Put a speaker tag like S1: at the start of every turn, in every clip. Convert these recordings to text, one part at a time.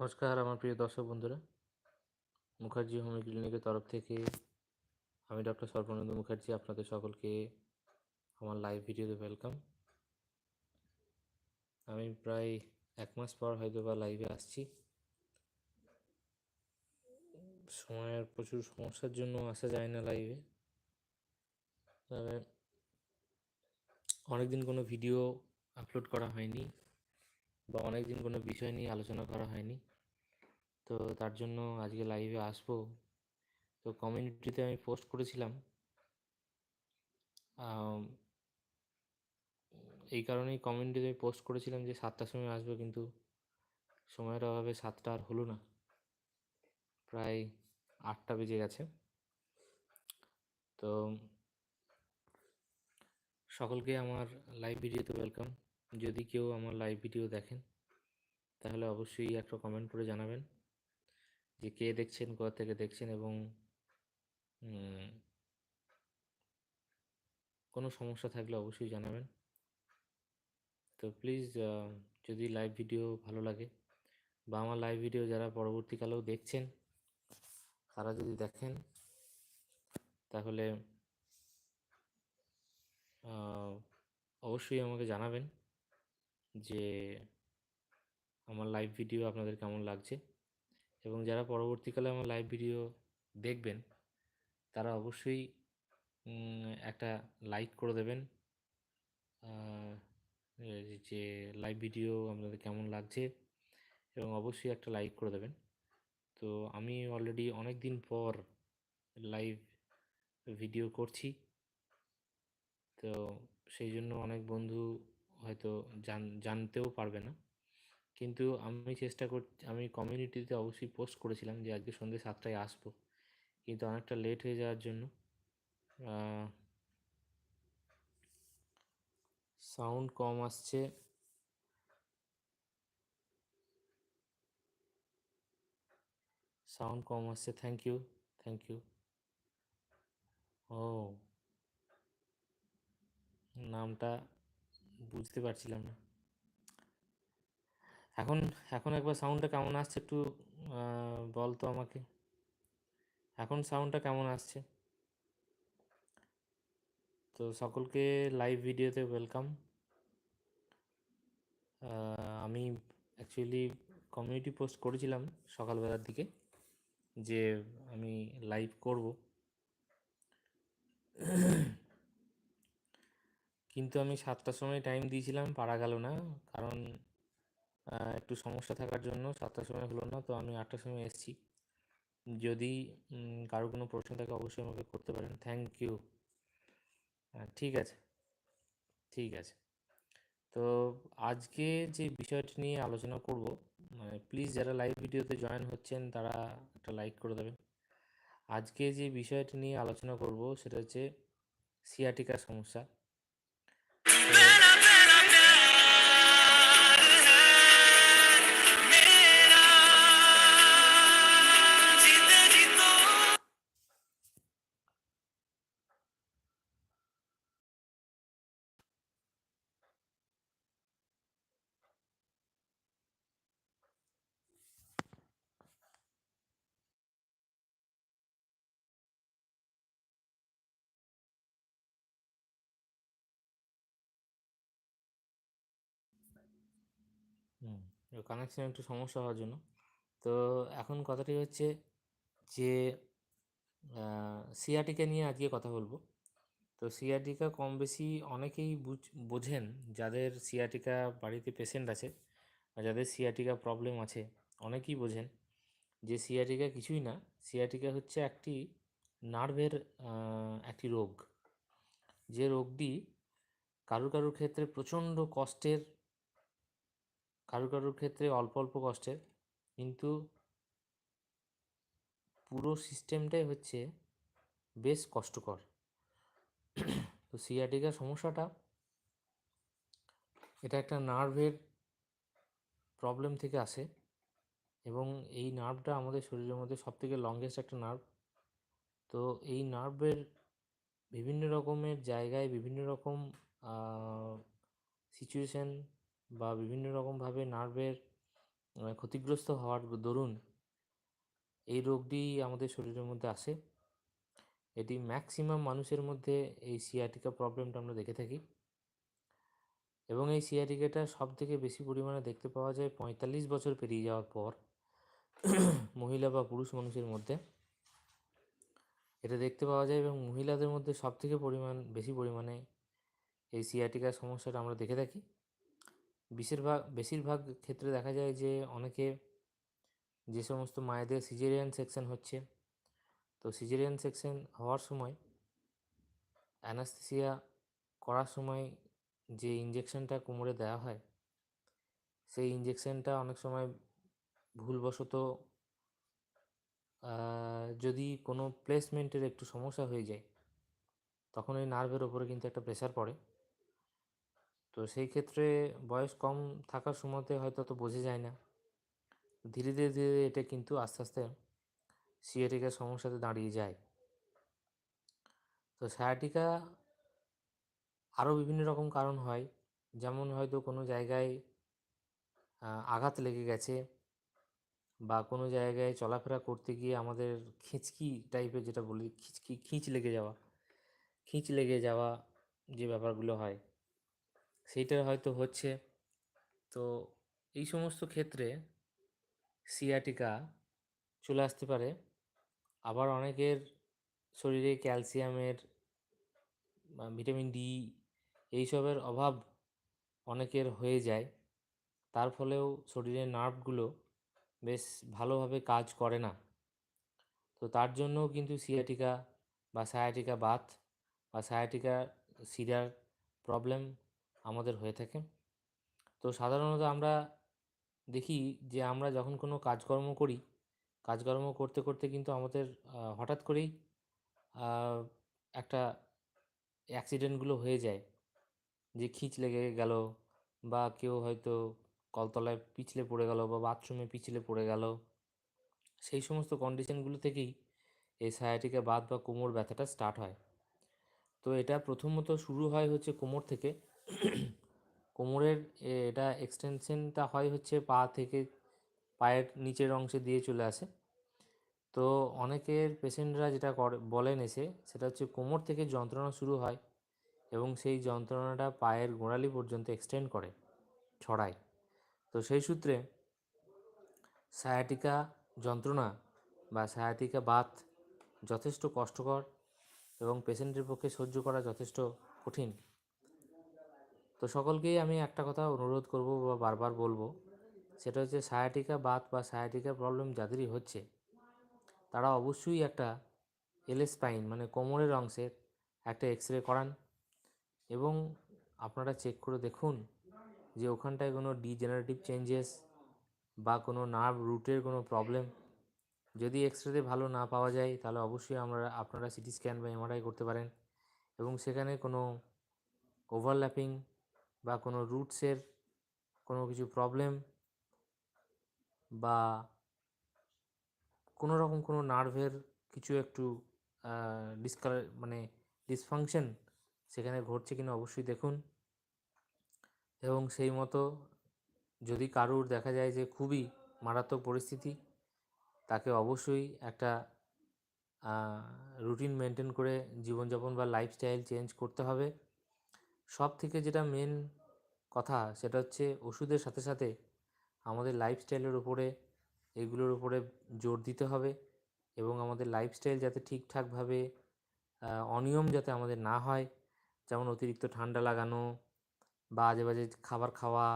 S1: নমস্কার আমার প্রিয় দর্শক বন্ধুরা। মুখার্জি হোম ক্লিনিকের তরফ থেকে আমি ডক্টর সর্বানন্দ মুখার্জি আপনাদের সকলকে আমার লাইভ ভিডিওতে ওয়েলকাম আমি প্রায় এক মাস পর হয়তো বা লাইভে আসছি। সময়ের প্রচুর সমস্যার জন্য আসা যায় না লাইভে তবে অনেকদিন কোনো ভিডিও আপলোড করা হয়নি। বা অনেকদিন কোনো বিষয় নিয়ে আলোচনা করা হয়নি। তো তার জন্য আজকে লাইভে আসব। তো কমিউনিটিতে আমি পোস্ট করেছিলাম। এই কারণেই কমিউনিটিতে আমি পোস্ট করেছিলাম যে সাতটার সময় আসব কিন্তু সময়ের অভাবে সাতটা আর হলো না। প্রায় আটটা বেজে গেছে। তো সকলকে আমার লাইভ ওয়েলকাম যদি কেউ আমার লাইভ ভিডিও দেখেন, তাহলে অবশ্যই একটা কমেন্ট করে জানাবেন যে কে দেখছেন, কোথা থেকে দেখছেন এবং কোনো সমস্যা থাকলে অবশ্যই জানাবেন। তো প্লিজ যদি লাইভ ভিডিও ভালো লাগে বা আমার লাইভ ভিডিও যারা পরবর্তীকালেও দেখছেন, তারা যদি দেখেন, তাহলে অবশ্যই আমাকে জানাবেন। যে আমার লাইভ ভিডিও আপনাদের কেমন লাগছে? এবং যারা পরবর্তীকালে আমার লাইভ ভিডিও দেখবেন, তারা অবশ্যই একটা লাইক করে দেবেন। যে লাইভ ভিডিও আপনাদের কেমন লাগছে, এবং অবশ্যই একটা লাইক করে দেবেন। তো আমি অলরেডি অনেক দিন পর লাইভ ভিডিও করছি। তো সেই জন্য অনেক বন্ধু হয়তো জান, জানতেও পারবে না। কিন্তু আমি চেষ্টা কর, আমি কমিউনিটিতে অবশ্যই পোস্ট করেছিলাম যে আজকে সন্ধ্যে সাতটায় আসব। কিন্তু অনেকটা লেট হয়ে যাওয়ার জন্য সাউন্ড কম আসছে। সাউন্ড কম আসছে। থ্যাংক ইউ থ্যাংক ইউ ও নামটা বুঝতে পারছিলাম না। এখন এখন একবার সাউন্ডটা কেমন আসছে একটু বল তো আমাকে। এখন সাউন্ডটা কেমন আসছে? তো সকলকে লাইভ ভিডিওতে ওয়েলকাম আমি অ্যাকচুয়ালি কমিউনিটি পোস্ট করেছিলাম সকালবেলার দিকে, যে আমি লাইভ করব। কিন্তু আমি সাতটার সময় টাইম দিয়েছিলাম, পারা গেল না। কারণ একটু সমস্যা থাকার জন্য সাতটার সময় হলো না, তো আমি আটটার সময় এসেছি। যদি কারও কোনো প্রশ্ন থাকে অবশ্যই আমাকে করতে পারেন। থ্যাংক ইউ ঠিক আছে। ঠিক আছে। তো আজকে যে বিষয়টি নিয়ে আলোচনা করব মানে প্লিজ যারা লাইভ ভিডিওতে জয়েন হচ্ছেন, তারা একটা লাইক করে দেবেন। আজকে যে বিষয়টি নিয়ে আলোচনা করব, সেটা হচ্ছে সিয়াটিকার সমস্যা। কানেকশন একটু সমস্যা হওয়ার জন্য। তো এখন কথাটি হচ্ছে যে সিয়াটিকা নিয়ে আজকে কথা বলব। তো সিআরটিকা কম বেশি অনেকেই বুঝ, বোঝেন যাদের সিয়াটিকা বাড়িতে পেশেন্ট আছে বা যাদের সিয়াটিকা প্রবলেম আছে, অনেকেই বোঝেন যে সিয়াটিকা কিছুই না। সিয়াটিকা হচ্ছে একটি নার্ভের একটি রোগ। যে রোগটি কারুর কারুর ক্ষেত্রে প্রচণ্ড কষ্টের কারুর কারুর ক্ষেত্রে অল্প অল্প কষ্টের কিন্তু পুরো সিস্টেমটাই হচ্ছে বেশ কষ্টকর। তো সিয়াটিকা সমস্যাটা, এটা একটা নার্ভের প্রবলেম থেকে আসে এবং এই নার্ভটা আমাদের শরীরের মধ্যে সবথেকে লংগেস্ট একটা নার্ভ তো এই নার্ভের বিভিন্ন রকমের জায়গায় বিভিন্ন রকম সিচুয়েশন বা বিভিন্ন রকমভাবে নার্ভের ক্ষতিগ্রস্ত হওয়ার দরুন এই রোগটি আমাদের শরীরের মধ্যে আসে। এটি ম্যাক্সিমাম মানুষের মধ্যে এই সিয়াটিকা প্রবলেমটা আমরা দেখে থাকি। এবং এই সিয়াটিকাটা সব থেকে বেশি পরিমাণে দেখতে পাওয়া যায় পঁয়তাল্লিশ বছর পেরিয়ে যাওয়ার পর মহিলা বা পুরুষ মানুষের মধ্যে। এটা দেখতে পাওয়া যায় এবং মহিলাদের মধ্যে সব থেকে পরিমাণ, বেশি পরিমাণে এই সিয়াটিকার সমস্যাটা আমরা দেখে থাকি। বেশিরভাগ বেশিরভাগ ক্ষেত্রে দেখা যায় যে অনেকে যে সমস্ত মায়েদের সিজেরিয়ান সেকশন হচ্ছে, তো সিজেরিয়ান সেকশন হওয়ার সময় অ্যানাস্থেসিয়া করার সময় যে ইঞ্জেকশনটা কোমরে দেওয়া হয়, সেই ইঞ্জেকশনটা অনেক সময় ভুলবশত যদি কোনো প্লেসমেন্টের একটু সমস্যা হয়ে যায়, তখন ওই নার্ভের ওপরে কিন্তু একটা প্রেশার পড়ে। তো সেই ক্ষেত্রে বয়স কম থাকার সময়তে হয়তো তো বোঝা যায় না। ধীরে ধীরে ধীরে এটা কিন্তু আস্তে আস্তে সিয়াটিকার সমস্যাতে দাঁড়িয়ে যায়। তো সায়াটিকা আরও বিভিন্ন রকম কারণ হয়। যেমন হয়তো কোনো জায়গায় আঘাত লেগে গেছে বা কোনো জায়গায় চলাফেরা করতে গিয়ে আমাদের খিঁচকি টাইপের যেটা বলি, খিঁচকি, খিঁচ লেগে যাওয়া, খিঁচ লেগে যাওয়া যে ব্যাপারগুলো হয়। সেইটা হয়তো হচ্ছে। তো এই সমস্ত ক্ষেত্রে সিয়াটিকা চলে আসতে পারে। আবার অনেকের শরীরে ক্যালসিয়ামের ভিটামিন ডি এইসবের অভাব অনেকের হয়ে যায়। তার ফলেও শরীরের নার্ভগুলো বেশ ভালোভাবে কাজ করে না। তো তার জন্যও কিন্তু সিয়াটিকা বা সায়াটিকা বাথ বা সায়াটিকা সিরার প্রবলেম আমাদের হয়ে থাকে। তো সাধারণত আমরা দেখি যে আমরা যখন কোনো কাজকর্ম করি, কাজকর্ম করতে করতে কিন্তু আমাদের হঠাৎ করেই একটা অ্যাক্সিডেন্টগুলো হয়ে যায়। যে খিঁচ লেগে গেল বা কেউ হয়তো কলতলায় পিছলে পড়ে গেল বা বাথরুমে পিছলে পড়ে গেল। সেই সমস্ত কন্ডিশনগুলো থেকেই এই সায়াটিকা বাত বা কোমর ব্যথাটা স্টার্ট হয়। তো এটা প্রথমত শুরু হয় হচ্ছে কোমর থেকে। কোমরের এটা এক্সটেনশনটা হয় হচ্ছে পা থেকে পায়ের নিচের অংশে দিয়ে চলে আসে। তো অনেকের পেশেন্টরা যেটা করে, বলেন এসে, সেটা হচ্ছে কোমর থেকে যন্ত্রণা শুরু হয় এবং সেই যন্ত্রণাটা পায়ের গোড়ালি পর্যন্ত এক্সটেন্ড করে, ছড়ায়। তো সেই সূত্রে সায়াটিকা যন্ত্রণা বা সায়াটিকা বাত যথেষ্ট কষ্টকর এবং পেশেন্টের পক্ষে সহ্য করা যথেষ্ট কঠিন। তো সকলকেই আমি একটা কথা অনুরোধ করব বা বারবার বলব, সেটা হচ্ছে সায়াটিকা বাত বা সায়াটিকা প্রবলেম যাদেরই হচ্ছে, তারা অবশ্যই একটা এল স্পাইন মানে কোমরের অংশের একটা এক্স রে করান এবং আপনারা চেক করে দেখুন যে ওখানটায় কোনো ডিজেনারেটিভ চেঞ্জেস বা কোনো নার্ভ রুটের কোনো প্রবলেম যদি এক্স রেতে ভালো না পাওয়া যায় তাহলে অবশ্যই আমরা, আপনারা সিটি স্ক্যান বা এমআরআই করতে পারেন এবং সেখানে কোনো ওভারল্যাপিং বা কোনো রুটসের কোনো কিছু প্রবলেম বা কোনো রকম কোনো নার্ভের কিছু একটু ডিসকালার মানে ডিসফাংশন সেখানে ঘটছে কিনা অবশ্যই দেখুন। এবং সেই মতো যদি কারুর দেখা যায় যে খুবই মারাত্মক পরিস্থিতি, তাকে অবশ্যই একটা রুটিন মেনটেন করে জীবনযাপন বা লাইফস্টাইল চেঞ্জ করতে হবে। সব থেকে যেটা মেন কথা সেটা হচ্ছে ওষুধের সাথে সাথে আমাদের লাইফস্টাইলের উপরে, এগুলোর উপরে জোর দিতে হবে এবং আমাদের লাইফস্টাইল যাতে ঠিকঠাকভাবে অনিয়ম যাতে আমাদের না হয়। যেমন অতিরিক্ত ঠান্ডা লাগানো বা আজে বাজে খাবার খাওয়া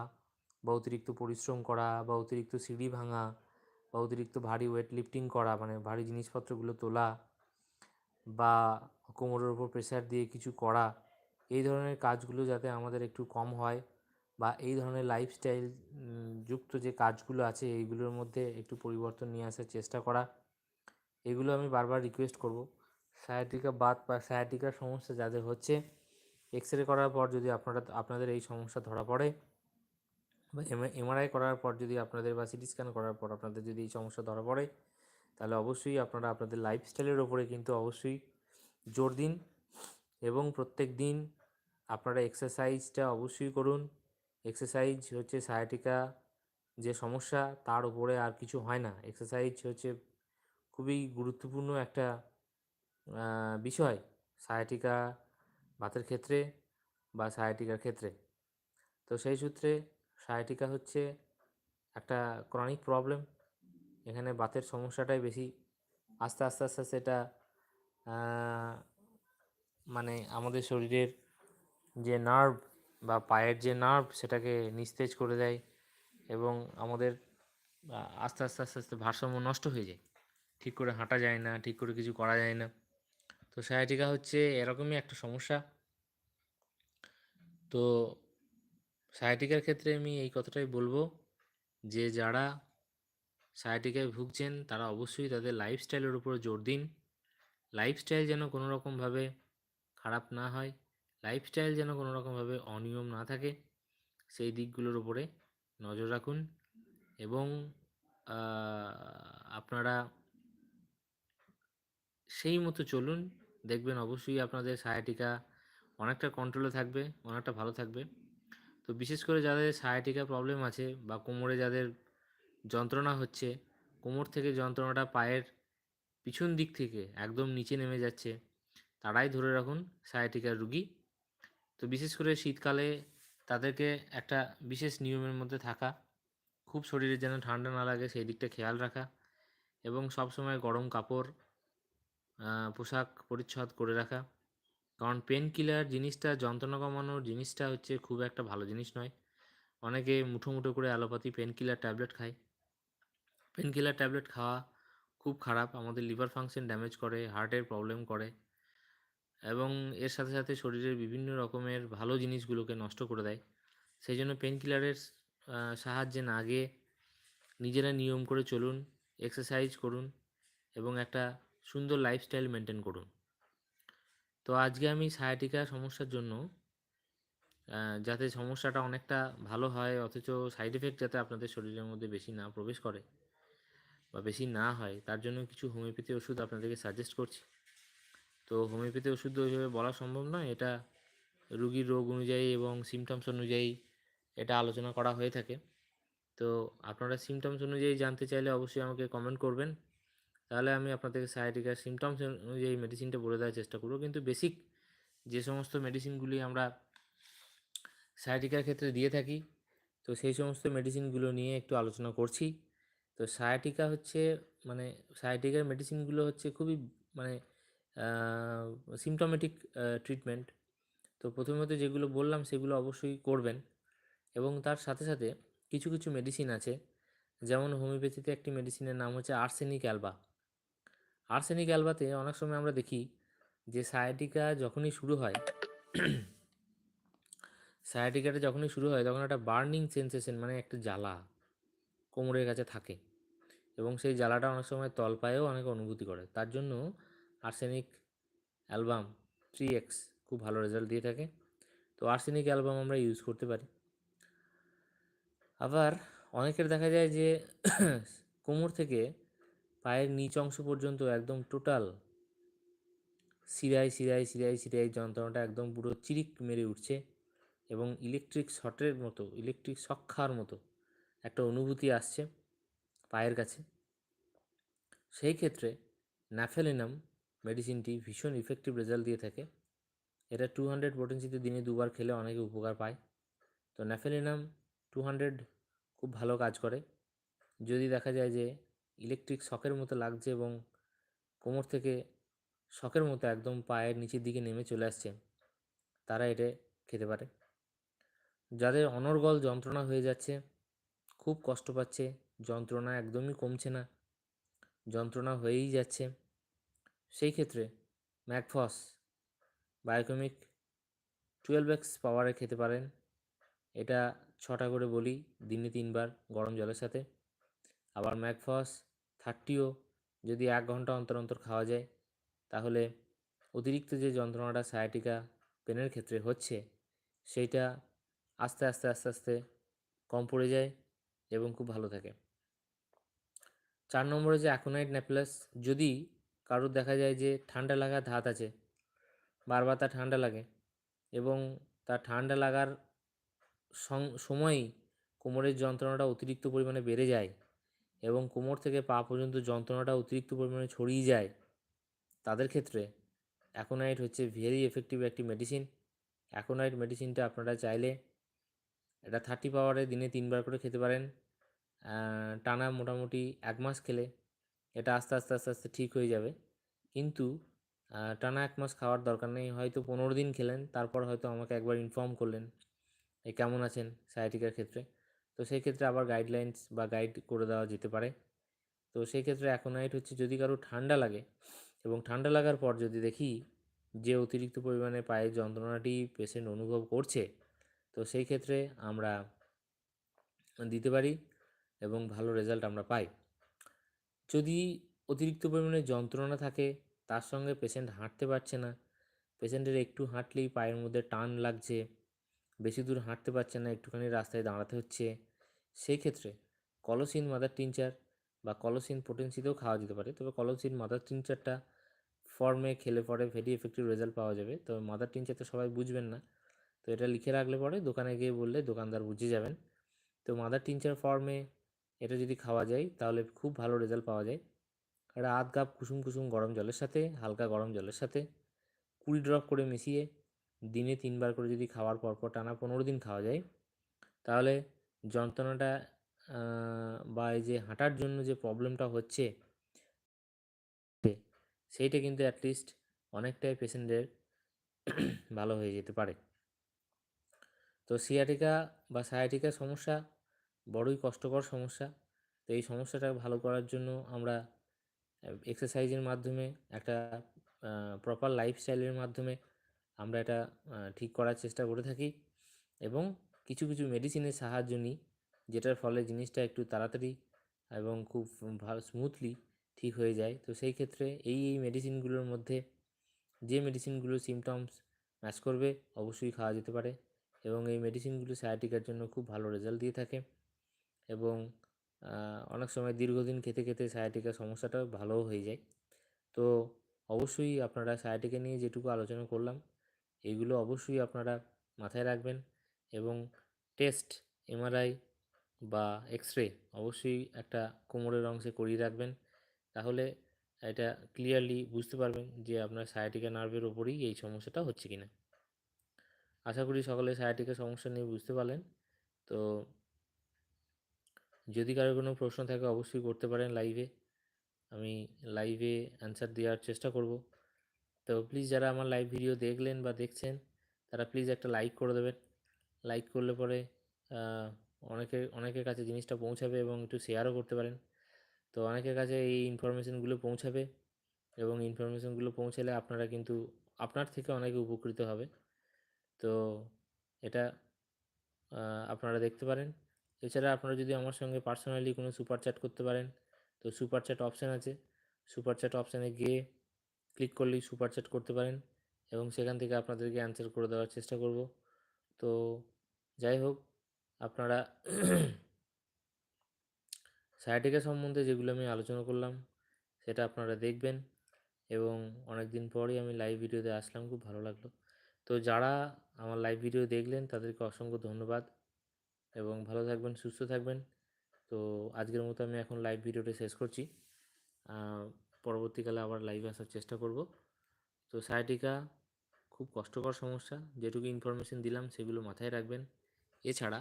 S1: বা অতিরিক্ত পরিশ্রম করা বা অতিরিক্ত সিঁড়ি ভাঙা বা অতিরিক্ত ভারী ওয়েট লিফটিং করা মানে ভারী জিনিসপত্রগুলো তোলা বা কোমরের উপর প্রেশার দিয়ে কিছু করা এই ধরনের কাজগুলো যাতে আমাদের একটু কম হয় বা এই ধরনের লাইফস্টাইল যুক্ত যে কাজগুলো আছে এইগুলোর মধ্যে একটু পরিবর্তন নিয়ে আসার চেষ্টা করা, এগুলো আমি বারবার রিকোয়েস্ট করব। সায়াটিকা বাত বা সায়াটিকার সমস্যা যাদের হচ্ছে এক্স রে করার পর যদি আপনারা, আপনাদের এই সমস্যা ধরা পড়ে বা এমআরআই করার পর যদি আপনাদের বা সিটি স্ক্যান করার পর আপনাদের যদি এই সমস্যা ধরা পড়ে, তাহলে অবশ্যই আপনারা আপনাদের লাইফস্টাইলের ওপরে কিন্তু অবশ্যই জোর দিন এবং প্রত্যেক দিন আপনারা এক্সারসাইজটা অবশ্যই করুন। এক্সারসাইজ হচ্ছে সায়াটিকা যে সমস্যা, তার উপরে আর কিছু হয় না। এক্সারসাইজ হচ্ছে খুবই গুরুত্বপূর্ণ একটা বিষয় সায়াটিকা বাতের ক্ষেত্রে বা সায়াটিকার ক্ষেত্রে। তো সেই সূত্রে সায়াটিকা হচ্ছে একটা ক্রনিক প্রবলেম এখানে বাতের সমস্যাটাই বেশি। আস্তে আস্তে আস্তে আস্তে এটা মানে আমাদের শরীরের যে নার্ভ বা পায়ের যে নার্ভ সেটাকে নিস্তেজ করে দেয় এবং আমাদের আস্তে আস্তে আস্তে আস্তে ভারসাম্য নষ্ট হয়ে যায়। ঠিক করে হাঁটা যায় না, ঠিক করে কিছু করা যায় না। তো সায়াটিকা হচ্ছে এরকমই একটা সমস্যা। তো সায়াটিকার ক্ষেত্রে আমি এই কথাটাই বলব যে যারা সায়াটিকায় ভুগছেন, তারা অবশ্যই তাদের লাইফস্টাইলের উপর জোর দিন। লাইফস্টাইল যেন কোনো রকমভাবে খারাপ না হয়। লাইফস্টাইল যেন কোনো রকমভাবে অনিয়ম না থাকে, সেই দিকগুলোর উপরে নজর রাখুন এবং আপনারা সেই মতো চলুন। দেখবেন অবশ্যই আপনাদের সায়াটিকা অনেকটা কন্ট্রোলে থাকবে, অনেকটা ভালো থাকবে। তো বিশেষ করে যাদের সায়াটিকা প্রবলেম আছে বা কোমরে যাদের যন্ত্রণা হচ্ছে, কোমর থেকে যন্ত্রণাটা পায়ের পিছন দিক থেকে একদম নিচে নেমে যাচ্ছে, তারাই ধরে রাখুন সায়াটিকার রুগী। তো বিশেষ করে শীতকালে তাদেরকে একটা বিশেষ নিয়মের মধ্যে থাকা। খুব শরীরে যেন ঠান্ডা না লাগে সেই দিকটা খেয়াল রাখা এবং সবসময় গরম কাপড় পোশাক পরিচ্ছদ করে রাখা। কারণ পেন কিলার জিনিসটা, যন্ত্রণা কমানোর জিনিসটা হচ্ছে খুব একটা ভালো জিনিস নয়। অনেকে মুঠো মুঠো করে অ্যালোপ্যাথি পেন কিলার ট্যাবলেট খায়। পেন কিলার ট্যাবলেট খাওয়া খুব খারাপ। আমাদের লিভার ফাংশন ড্যামেজ করে হার্টের প্রবলেম করে। এবং এর সাথে সাথে শরীরের বিভিন্ন রকমের ভালো জিনিসগুলোকে নষ্ট করে দেয়। সেই জন্য পেন কিলারের সাহায্যে না গিয়ে নিজেরা নিয়ম করে চলুন এক্সারসাইজ করুন এবং একটা সুন্দর লাইফস্টাইল মেনটেন করুন। তো আজকে আমি সায়াটিকা সমস্যার জন্য যাতে সমস্যাটা অনেকটা ভালো হয়, অথচ সাইড এফেক্ট যাতে আপনাদের শরীরের মধ্যে বেশি না প্রবেশ করে বা বেশি না হয়, তার জন্য কিছু হোমিওপ্যাথি ওষুধ আপনাদেরকে সাজেস্ট করছি। তো হোমিওপ্যাথি ওষুধ ওইভাবে বলা সম্ভব নয়। এটা রুগীর রোগ অনুযায়ী এবং সিমটমস অনুযায়ী এটা আলোচনা করা হয়ে থাকে। তো আপনারা সিমটমস অনুযায়ী জানতে চাইলে অবশ্যই আমাকে কমেন্ট করবেন। তাহলে আমি আপনাদেরকে সায়াটিকার সিমটমস অনুযায়ী মেডিসিনটা বলে দেওয়ার চেষ্টা করব। কিন্তু বেসিক যে সমস্ত মেডিসিনগুলি আমরা সায়াটিকার ক্ষেত্রে দিয়ে থাকি, তো সেই সমস্ত মেডিসিনগুলো নিয়ে একটু আলোচনা করছি। তো সায়াটিকা হচ্ছে মানে সায়াটিকার মেডিসিনগুলো হচ্ছে খুবই মানে সিমটমেটিক ট্রিটমেন্ট তো প্রথমত যেগুলো বললাম সেগুলো অবশ্যই করবেন। এবং তার সাথে সাথে কিছু কিছু মেডিসিন আছে। যেমন হোমিওপ্যাথিতে একটি মেডিসিনের নাম হচ্ছে আর্সেনিক অ্যালবা আর্সেনিক অ্যালবাতে অনেক সময় আমরা দেখি যে সায়াটিকা যখনই শুরু হয় সায়াটিকাটা যখনই শুরু হয় তখন একটা বার্নিং সেন্সেশন মানে একটা জ্বালা কোমরের কাছে থাকে। এবং সেই জ্বালাটা অনেক সময় তলপায়েও অনেক অনুভূতি করে। তার জন্য আর্সেনিক অ্যালবাম থ্রি এক্স খুব ভালো রেজাল্ট দিয়ে থাকে। তো আর্সেনিক অ্যালবাম আমরা ইউজ করতে পারি। আবার অনেকের দেখা যায় যে কোমর থেকে পায়ের নিচ অংশ পর্যন্ত একদম টোটাল সিরাই সিরাই সিরাই সিরাই যন্ত্রণাটা একদম পুরো চিরিক মেরে উঠছে এবং ইলেকট্রিক শটের মতো ইলেকট্রিক সক্ষার মতো একটা অনুভূতি আসছে পায়ের কাছে। সেই ক্ষেত্রে ন্যাফেলিনাম মেডিসিনটি ভীষণ ইফেক্টিভ রেজাল্ট দিয়ে থাকে। এটা টু হান্ড্রেড পোটেন্সিতে দিনে দুবার খেলে অনেকে উপকার পায়। তো ন্যাফেলিনাম টু হান্ড্রেড খুব ভালো কাজ করে। যদি দেখা যায় যে ইলেকট্রিক শকের মতো লাগছে এবং কোমর থেকে শকের মতো একদম পায়ের নিচের দিকে নেমে চলে আসছে, তারা এটা খেতে পারে। যাদের অনর্গল যন্ত্রণা হয়ে যাচ্ছে, খুব কষ্ট পাচ্ছে, যন্ত্রণা একদমই কমছে না। যন্ত্রণা হয়েই যাচ্ছে। সেই ক্ষেত্রে ম্যাকফস বায়োকমিক টুয়েলভ এক্স পাওয়ারে খেতে পারেন। এটা ছটা করে বলি, দিনে তিনবার গরম জলের সাথে। আবার ম্যাকফস থার্টিও যদি এক ঘণ্টা অন্তর অন্তর খাওয়া যায়, তাহলে অতিরিক্ত যে যন্ত্রণাটা সায়াটিকা পেনের ক্ষেত্রে হচ্ছে, সেইটা আস্তে আস্তে আস্তে আস্তে কম পড়ে যায় এবং খুব ভালো থাকে। চার নম্বরে যে অ্যাকোনাইট ন্যাপলাস, যদি কারোর দেখা যায় যে ঠান্ডা লাগার ধাত আছে, বারবার তার ঠান্ডা লাগে এবং তার ঠান্ডা লাগার সময়ই কোমরের যন্ত্রণাটা অতিরিক্ত পরিমাণে বেড়ে যায় এবং কোমর থেকে পা পর্যন্ত যন্ত্রণাটা অতিরিক্ত পরিমাণে ছড়িয়ে যায়। তাদের ক্ষেত্রে অ্যাকোনাইট হচ্ছে ভেরি এফেক্টিভ একটি মেডিসিন। অ্যাকোনাইট মেডিসিনটা আপনারা চাইলে এটা থার্টি পাওয়ারে দিনে তিনবার করে খেতে পারেন। টানা মোটামুটি এক মাস খেলে এটা আস্তে আস্তে আস্তে আস্তে ঠিক হয়ে যাবে। কিন্তু টানা এক মাস খাওয়ার দরকার নেই। হয়তো পনেরো দিন খেলেন, তারপর হয়তো আমাকে একবার ইনফর্ম করলেন এই কেমন আছেন সায়াটিকার ক্ষেত্রে। তো সেই ক্ষেত্রে আবার গাইডলাইন্স বা গাইড করে দেওয়া যেতে পারে। তো সেই ক্ষেত্রে অ্যাকোনাইট হচ্ছে যদি কারও ঠান্ডা লাগে এবং ঠান্ডা লাগার পর যদি দেখি যে অতিরিক্ত পরিমাণে পায়ের যন্ত্রণাটি পেশেন্ট অনুভব করছে, তো সেই ক্ষেত্রে আমরা দিতে পারি এবং ভালো রেজাল্ট আমরা পাই। যদি অতিরিক্ত পরিমাণে যন্ত্রণা থাকে, তার সঙ্গে পেশেন্ট হাঁটতে পারছে না। পেশেন্টের একটু হাঁটলেই পায়ের মধ্যে টান লাগছে, বেশি দূর হাঁটতে পারছে না, একটুখানি রাস্তায় দাঁড়াতে হচ্ছে। সেই ক্ষেত্রে কলসিন মাদার টিনচার বা কলসিন পোটেন্সিতেও খাওয়া যেতে পারে। তবে কলসিন মাদার টিনচারটা ফর্মে খেলে পরে ভেরি এফেক্টিভ রেজাল্ট পাওয়া যাবে। তবে মাদার টিনচার তো সবাই বুঝবেন না। তো এটা লিখে রাখলে পরে দোকানে গিয়ে বললে দোকানদার বুঝে যাবেন। তো মাদার টিনচার ফর্মে এটা যদি খাওয়া যায়, তাহলে খুব ভালো রেজাল্ট পাওয়া যায়। একটা আধ কাপ কুসুম কুসুম গরম জলের সাথে, হালকা গরম জলের সাথে, কুড়ি ড্রপ করে মিশিয়ে, দিনে তিনবার করে যদি খাওয়ার পর পর টানা পনেরো দিন খাওয়া যায়, তাহলে যন্ত্রণাটা বা এই যে হাঁটার জন্য যে প্রবলেমটা হচ্ছে, সেইটা কিন্তু অ্যাটলিস্ট অনেকটাই পেশেন্টের ভালো হয়ে যেতে পারে। তো সিয়াটিকা বা সায়াটিকা সমস্যা বড়ই কষ্টকর সমস্যা। তো এই সমস্যাটা ভালো করার জন্য আমরা এক্সারসাইজের মাধ্যমে একটা প্রপার লাইফস্টাইলের মাধ্যমে আমরা এটা ঠিক করার চেষ্টা করে থাকি এবং কিছু কিছু মেডিসিনের সাহায্য নিই, যেটার ফলে জিনিসটা একটু তাড়াতাড়ি এবং খুব ভালো স্মুথলি ঠিক হয়ে যায়। তো সেই ক্ষেত্রে এই এই মেডিসিনগুলোর মধ্যে যে মেডিসিনগুলো সিমটমস ম্যাচ করবে, অবশ্যই খাওয়া যেতে পারে এবং এই মেডিসিনগুলো সায়াটিকার জন্য খুব ভালো রেজাল্ট দিয়ে থাকে। এবং অনেক সময় দীর্ঘদিন খেতে খেতে সায়াটিকা সমস্যাটা ভালোও হয়ে যায়। তো অবশ্যই আপনারা সায়াটিকা নিয়ে যেটুকু আলোচনা করলাম এইগুলো অবশ্যই আপনারা মাথায় রাখবেন এবং টেস্ট এমআরআই বা এক্স রে অবশ্যই একটা কোমরের অংশে করিয়ে রাখবেন। তাহলে এটা ক্লিয়ারলি বুঝতে পারবেন যে আপনার সায়াটিকা নার্ভের ওপরেই এই সমস্যাটা হচ্ছে কি না আশা করি সকলে সায়াটিকা সমস্যা নিয়ে বুঝতে পারলেন। তো যদি কারও কোনো প্রশ্ন থাকে অবশ্যই করতে পারেন লাইভে আমি লাইভে অ্যান্সার দেওয়ার চেষ্টা করব। তো প্লিজ যারা আমার লাইভ ভিডিও দেখলেন বা দেখছেন, তারা প্লিজ একটা লাইক করে দেবেন। লাইক করলে পরে অনেকে, অনেকের কাছে জিনিসটা পৌঁছাবে এবং একটু শেয়ারও করতে পারেন। তো অনেকের কাছে এই ইনফরমেশানগুলো পৌঁছাবে এবং ইনফরমেশানগুলো পৌঁছালে আপনারা কিন্তু আপনার থেকে অনেকে উপকৃত হবে। তো এটা আপনারা দেখতে পারেন। এছাড়া আপনারা যদি আমার সঙ্গে পার্সোনালি কোনো সুপার চ্যাট করতে পারেন, তো সুপার চ্যাট অপশান আছে। সুপার চ্যাট অপশানে গিয়ে ক্লিক করলেই সুপার চ্যাট করতে পারেন এবং সেখান থেকে আপনাদেরকে অ্যান্সার করে দেওয়ার চেষ্টা করব। তো যাই হোক, আপনারা সায়াটিকা সম্বন্ধে যেগুলো আমি আলোচনা করলাম, সেটা আপনারা দেখবেন এবং অনেক দিন পরই আমি লাইভ ভিডিওতে আসলাম, খুব ভালো লাগল। তো যারা আমার লাইভ ভিডিও দেখলেন, তাদেরকে অসংখ্য ধন্যবাদ। এবং ভালো থাকবেন, সুস্থ থাকবেন। তো আজকের মতো আমি এখন লাইভ ভিডিওটা শেষ করছি। পরবর্তীকালে আবার লাইভে আসার চেষ্টা করব। তো সায়াটিকা খুব কষ্টকর সমস্যা। যেটুকু ইনফরমেশন দিলাম, সেগুলো মাথায় রাখবেন। এছাড়া,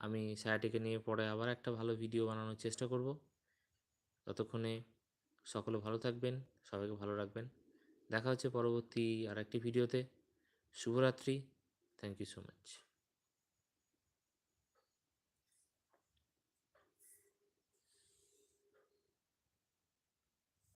S1: আমি সায়াটিকা নিয়ে পরে আবার একটা ভালো ভিডিও বানানোর চেষ্টা করব। ততক্ষণে সকলে ভালো থাকবেন, সবাইকে ভালো রাখবেন। দেখা হচ্ছে পরবর্তী আর একটি ভিডিওতে শুভরাত্রি। Thank you so much